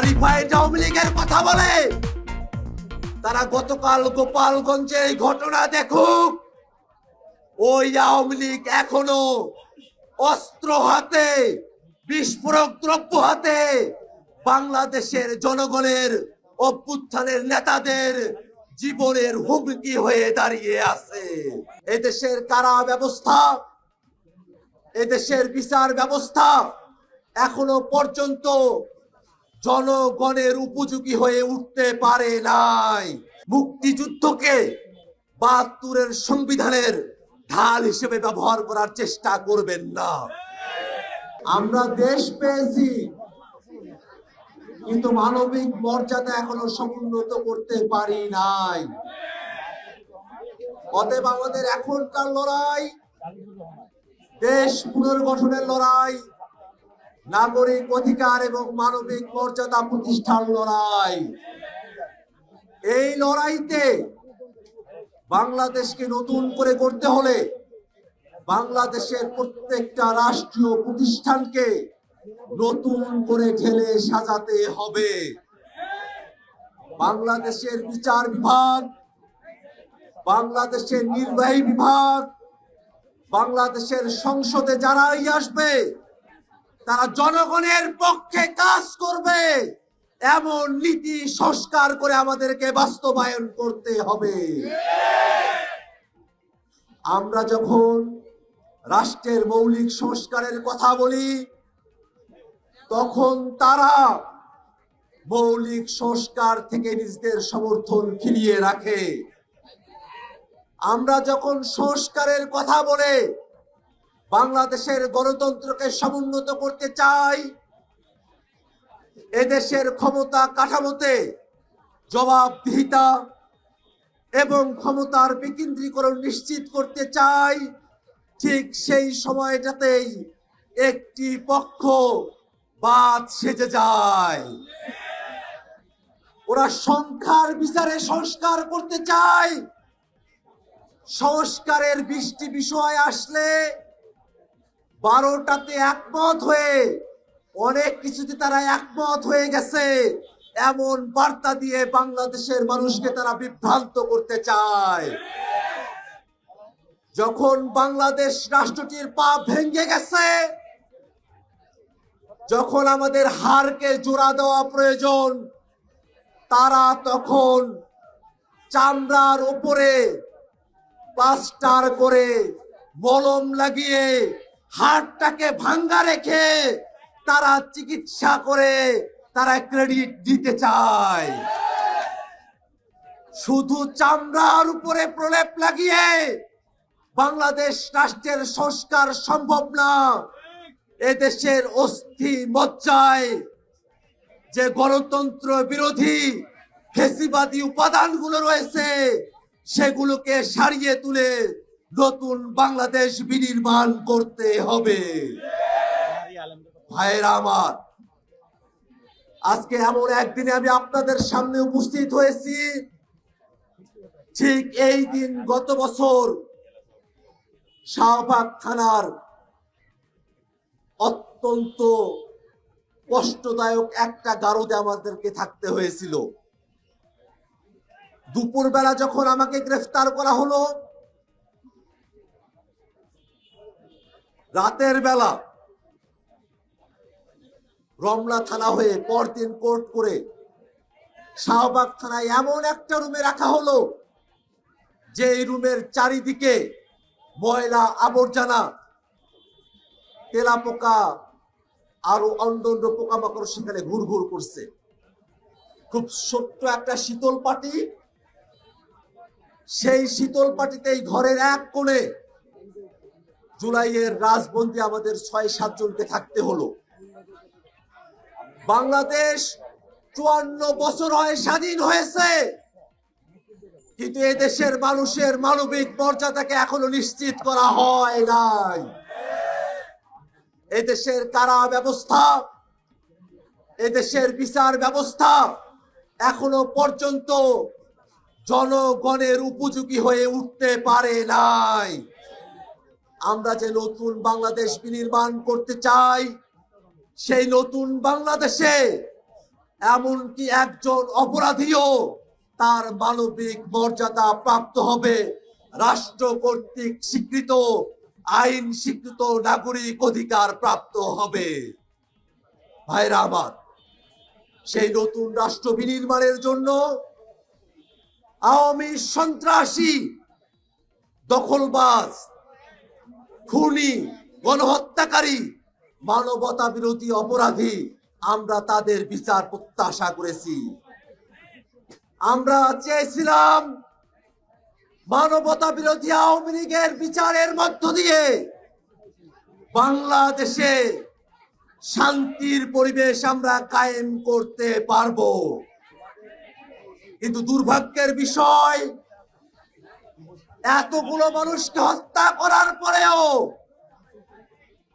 আওয়ামী লীগের কথা বলে। তারা গতকাল গোপালগঞ্জে এই ঘটনা দেখুক। ওই আওয়ামী লীগ এখনও অস্ত্র হাতে, বিস্ফোরক দ্রব্য হাতে বাংলাদেশের জনগণের অভ্যুত্থানের নেতাদের জীবনের হুমকি হয়ে দাঁড়িয়ে আছে। এদেশের কারা ব্যবস্থা, এদেশের বিচার ব্যবস্থা এখনও পর্যন্ত জনগণের উপযোগী হয়ে উঠতে পারে নাই। মুক্তিযুদ্ধকে বাহাত্তরের সংবিধানের ঢাল হিসেবে ব্যবহার করার চেষ্টা করবেন না। আমরা দেশ পেয়েছি, কিন্তু মানবিক মর্যাদা এখনও সমুন্নত করতে পারি নাই। অতএব আমাদের এখনকার লড়াই, দেশ পুনর্গঠনের লড়াই নাগরিক অধিকার এবং মানবিক মর্যাদা প্রতিষ্ঠার লড়াই। এই লড়াইতে বাংলাদেশকে নতুন করে করতে হলে বাংলাদেশের প্রত্যেকটা রাষ্ট্রীয় প্রতিষ্ঠানকে নতুন করে ঢেলে সাজাতে হবে। বাংলাদেশের বিচার বিভাগ, বাংলাদেশের নির্বাহী বিভাগ, বাংলাদেশের সংসদে যারাই আসবে তারা জনগণের পক্ষে কাজ করবে। এমন নীতি সংস্কার করে আমাদেরকে বাস্তবায়ন করতে হবে। আমরা যখন রাষ্ট্রের মৌলিক সংস্কারের কথা বলি, তখন তারা মৌলিক সংস্কার থেকে নিজেদের সমর্থন ফিরিয়ে রাখে। আমরা যখন সংস্কারের কথা বলে বাংলাদেশের গণতন্ত্রকে সমুন্নত করতে চাই। এদেশের ক্ষমতা কাঠামোতে জবাবদিহিতা এবং ক্ষমতার বিকেন্দ্রীকরণ নিশ্চিত করতে চাই। ঠিক সেই সময়টাতেই একটি পক্ষ বাদ সেজে যায়। ওরা সংখ্যার বিচারে সংস্কার করতে চায়। সংস্কারের বৃষ্টি বিষয় আসলে বারোটাতে একমত হয়ে অনেক কিছুতে তারা একমত হয়ে গেছে। এমন বার্তা দিয়ে বাংলাদেশের মানুষকে তারা বিভ্রান্ত করতে চায়। যখন বাংলাদেশ রাষ্ট্রটির পা ভেঙে গেছে, যখন আমাদের হারকে জোড়া দেওয়া প্রয়োজন, তারা তখন চামড়ার উপরে প্লাস্টার করে মলম লাগিয়ে হাড়টাকে ভাঙ্গা রেখে তারা চিকিৎসা করে, তারা ক্রেডিট দিতে চায়। শুধু চামড়ার উপরে প্রলেপ লাগিয়ে বাংলাদেশ রাষ্ট্রের সংস্কার সম্ভব না, এদেশের অস্থি মজ্জায় যে গণতন্ত্র বিরোধী ফেসিবাদী উপাদানগুলো রয়েছে, সেগুলোকে সারিয়ে তুলে নতুন বাংলাদেশ বিনির্মাণ করতে হবে। ভাইয়েরা আমার, আজকে এমন একদিনে আমি আপনাদের সামনে উপস্থিত হয়েছি। ঠিক এই দিন গত বছর শাহবাগ থানার অত্যন্ত কষ্টদায়ক একটা গারদে আমাদেরকে থাকতে হয়েছিল। দুপুরবেলা যখন আমাকে গ্রেফতার করা হলো রাতের বেলা রমনা থানা হয়ে পরদিন কোর্ট করে শাহবাগ থানায় এমন একটা রুমে রাখা হলো যে রুমের চারিদিকে ময়লা আবর্জনা, তেলাপোকা, আরও অন্যান্য পোকামাকড় সেখানে ঘুরঘুর করছে। খুব ছোট্ট একটা শীতল পাটি, সেই শীতল পাটিতেই ঘরের এক কোণে জুলাইয়ের রাজবন্দি আমাদের ছয় সাতজনকে থাকতে হলো। বাংলাদেশ চুয়ান্ন বছর হয় স্বাধীন হয়েছে। কিন্তু এদেশের মানুষের মানবিক মর্যাদাকে এখনও নিশ্চিত করা হয় নাই। এদেশের কারা ব্যবস্থা, এদেশের বিচার ব্যবস্থা এখনও পর্যন্ত জনগণের উপযোগী হয়ে উঠতে পারে নাই। আমরা যে নতুন বাংলাদেশ বিনির্মাণ করতে চাই, সেই নতুন বাংলাদেশে এমনকি একজন অপরাধীও তার মানবিক মর্যাদা প্রাপ্ত হবে। রাষ্ট্র কর্তৃক স্বীকৃত, আইন স্বীকৃত নাগরিক অধিকার প্রাপ্ত হবে। ভাইরা আমার, সেই নতুন রাষ্ট্র বিনির্মাণের জন্য আওয়ামী সন্ত্রাসী, দখলবাজ খুনি, গণহত্যাকারী মানবতা বিরোধী অপরাধী, আমরা তাদের বিচার প্রত্যাশা করেছি। আমরা চেয়েছিলাম মানবতা বিরোধী আওয়ামী লীগের বিচারের মধ্য দিয়ে বাংলাদেশে শান্তির পরিবেশ আমরা কায়েম করতে পারব। কিন্তু দুর্ভাগ্যের বিষয় এতগুলো মানুষকে হত্যা করার পরেও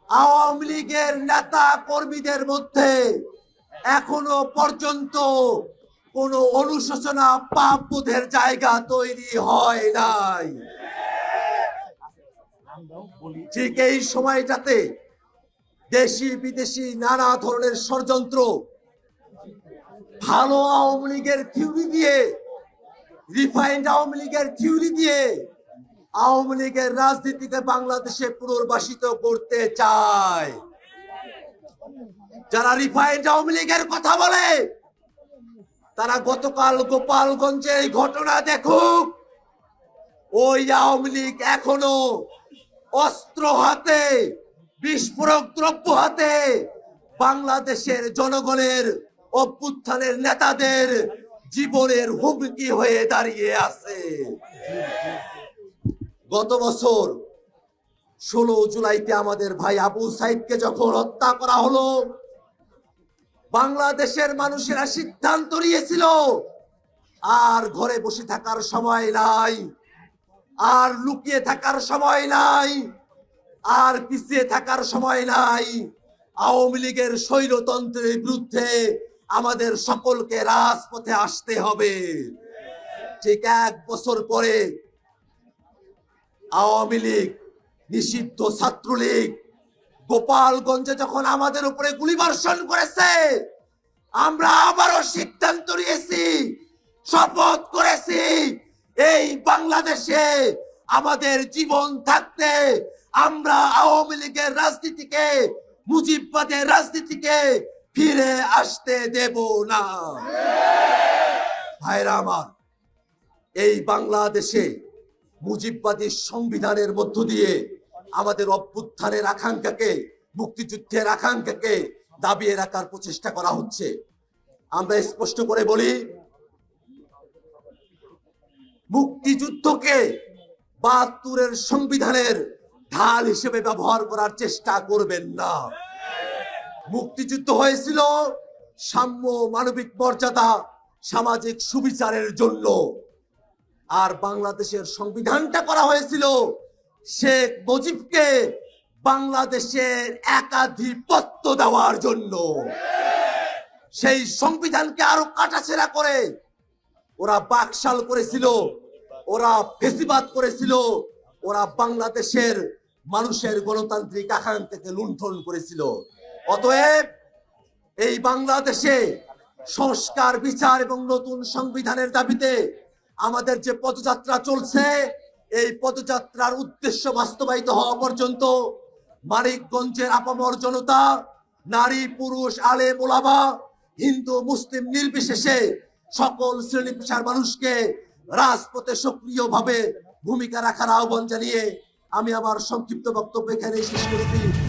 আওয়ামী লীগের নেতা কর্মীদের মধ্যে এখনও পর্যন্ত কোনো অনুশোচনা পাপ বোধের জায়গা তৈরি হয় নাই। ঠিক এই সময়টাতে দেশি বিদেশি নানা ধরনের ষড়যন্ত্র, ভালো আওয়ামী লীগের থিওরি দিয়ে রিফাইন্ড আওয়ামী লীগের থিওরি দিয়ে আওয়ামী লীগের রাজনীতিকে বাংলাদেশে পুনর্বাসিত করতে চায়। যারা রিফাইন্ড আওয়ামী লীগের কথা বলে, তারা গতকাল গোপালগঞ্জে এই ঘটনা দেখুক। ওই আওয়ামী লীগ এখনও অস্ত্র হাতে, বিস্ফোরক দ্রব্য হাতে বাংলাদেশের জনগণের অভ্যুত্থানের নেতাদের জীবনের হুমকি হয়ে দাঁড়িয়ে আছে। গত বছর ষোলো জুলাইতে আমাদের ভাই আবু সাইদকে যখন হত্যা করা হলো, বাংলাদেশের মানুষেরা সিদ্ধান্ত নিয়েছিল, আর ঘরে বসে থাকার সময় নাই, আর লুকিয়ে থাকার সময় নাই, আর পিছিয়ে থাকার সময় নাই। আওয়ামী লীগের স্বৈরতন্ত্রের বিরুদ্ধে আমাদের সকলকে রাজপথে আসতে হবে। ঠিক এক বছর পরে আওয়ামী লীগ, নিষিদ্ধ ছাত্রলীগ, গোপালগঞ্জে যখন আমাদের উপরে গুলিবর্ষণ করেছে, আমরা আবারও সিদ্ধান্ত নিয়েছি, শপথ করেছি, এই বাংলাদেশে আমাদের জীবন থাকতে আমরা আওয়ামী লীগের রাজনীতিকে, মুজিববাদের রাজনীতিকে ফিরে আসতে দেব না। ভাইরা আমার, এই বাংলাদেশে মুজিববাদী সংবিধানের মধ্য দিয়ে আমাদের অভ্যুত্থানের আকাঙ্ক্ষাকে, মুক্তিযুদ্ধের আকাঙ্ক্ষাকে দাবিয়ে রাখার প্রচেষ্টা করা হচ্ছে। আমরা স্পষ্ট করে বলি, মুক্তিযুদ্ধকে বাহাত্তরের সংবিধানের ঢাল হিসেবে ব্যবহার করার চেষ্টা করবেন না। মুক্তিযুদ্ধ হয়েছিল সাম্য মানবিক মর্যাদা, সামাজিক সুবিচারের জন্য। আর বাংলাদেশের সংবিধানটা করা হয়েছিল শেখ মুজিবকে বাংলাদেশের একাধিপত্য দেওয়ার জন্য। সেই সংবিধানকে আরও কাটাছেড়া করে ওরা বাকশাল করেছিল, ওরা ফেসিবাদ করেছিল, ওরা বাংলাদেশের মানুষের গণতান্ত্রিক আকাঙ্ক্ষাকে লুণ্ঠন করেছিল। অতএব এই বাংলাদেশে সংস্কার, বিচার এবং নতুন সংবিধানের দাবিতে আমাদের যে পদযাত্রা চলছে, এই পদযাত্রার উদ্দেশ্য বাস্তবায়িত হওয়া পর্যন্ত মানিকগঞ্জের আপামর জনতা, নারী, পুরুষ আলে মোলামা হিন্দু, মুসলিম নির্বিশেষে সকল শ্রেণি পেশার মানুষকে রাজপথে সক্রিয়ভাবে ভূমিকা রাখার আহ্বান জানিয়ে আমি আমার সংক্ষিপ্ত বক্তব্য এখানে শেষ করছি।